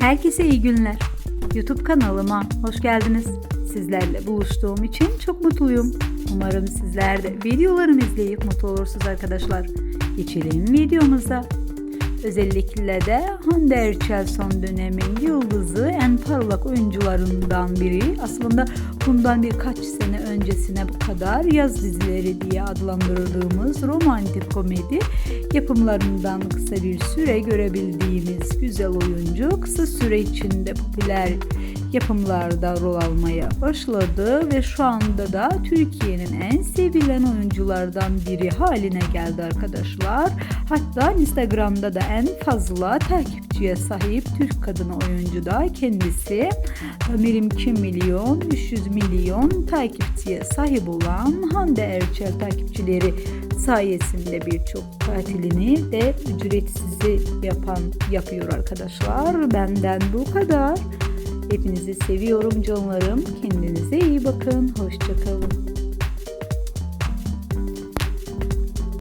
Herkese iyi günler. YouTube kanalıma hoş geldiniz. Sizlerle buluştuğum için çok mutluyum. Umarım sizler de videolarımı izleyip mutlu olursunuz arkadaşlar. Geçelim videomuza. Özellikle de Hande Erçel son dönemin yıldızı en parlak oyuncularından biri. Aslında bundan birkaç sene öncesine bu kadar yaz dizileri diye adlandırdığımız romantik komedi yapımlarından kısa bir süre görebildiğimiz güzel oyuncu kısa süre içinde popüler yapımlarda rol almaya başladı ve şu anda da Türkiye'nin en sevilen oyunculardan biri haline geldi arkadaşlar. Hatta Instagram'da da en fazla takipçiye sahip Türk kadını oyuncu da kendisi. Mirim 2 milyon 300 milyon takipçiye sahip olan Hande Erçel takipçileri sayesinde birçok tatilini de ücretsiz yapan yapıyor arkadaşlar. Benden bu kadar. Hepinizi seviyorum canlarım. Kendinize iyi bakın. Hoşçakalın.